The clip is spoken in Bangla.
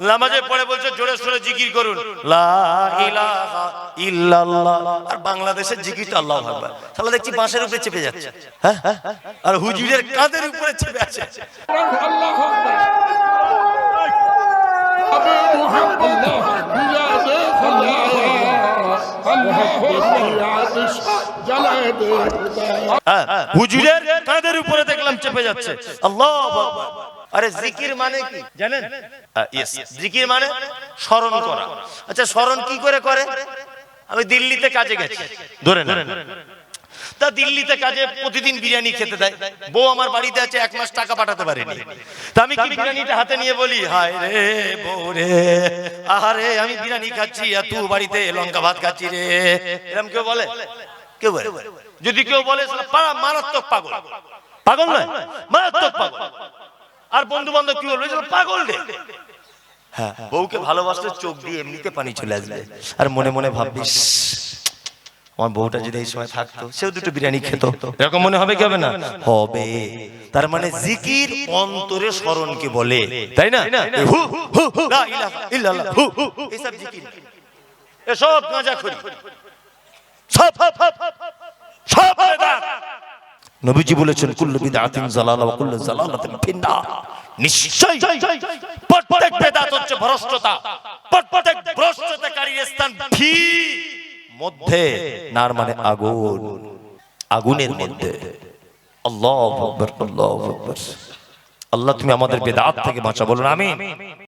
নামাজে পড়ে বলছে জোরে সোরে জিকির করুন। আর বাংলাদেশের জিকিরটা আল্লাহ আকবার। তাহলে দেখছি বাঁশের উপরে চেপে যাচ্ছে। আর হুজুরের কাঁধের উপরে চেপে আছে আল্লাহ আল্লাহ আল্লাহ হুজুরের কাঁধের উপরে দেখলাম চেপে যাচ্ছে। আল্লাহ আরে জিকির মানে কি? জানেন? জিকির মানে স্মরণ করা। আচ্ছা স্মরণ কি করে করে? আমি দিল্লিতে কাজে গেছি। ধরে নেন। তা দিল্লিতে কাজে প্রতিদিন বিরিয়ানি খেতে দেয়। বউ আমার বাড়িতে আছে এক মাস টাকা পাঠাতে পারেনি। তা আমি কি বিরিয়ানিটা হাতে নিয়ে বলি? হায় রে বউ রে। আহারে আমি বিরিয়ানি খাচ্ছি আর তুই বাড়িতে লঙ্কা ভাত খাচ্ছি রে। এরকম কেউ বলে? কেউ বলে। যদি কেউ বলে মারাত্মক পাগল। পাগল নয়? মারাত্মক পাগল। আর বন্ধু বান্ধব কি বলবে পাগল রে। হ্যাঁ বউকে ভালোবাসলে চোখ দিয়ে এমনিতে পানি চলে আসবে। আর মনে মনে ভাববিস আমার বউটা যদি এই সময় থাকতো সেও দুটো বিরিয়ানি খেত। এরকম মনে হবে কি হবে না? হবে। তার মানে জিকির অন্তরে স্মরণকে বলে। তাই না? হু, হু, হু, লা ইলাহা ইল্লাল্লাহ, হু, হু, হু, এসব জিকির। এসব গাঁজা খড়ি সব। নবীজি বলেছেন, কুল্লু বিদআতিন জালালা ওয়া কুল্লু জালালাতিন ফিন্নার। নিশ্চয় প্রত্যেক বেদাত হচ্ছে ভ্রষ্টতা। প্রত্যেক ভ্রষ্টতাকারীর স্থান ফি মধ্যে নার মানে আগুন। আগুনের মধ্যে। আল্লাহু আকবার আল্লাহু আকবার। আল্লাহ, তুমি আমাদের বেদাত থেকে বাঁচা বলুন, আমিন।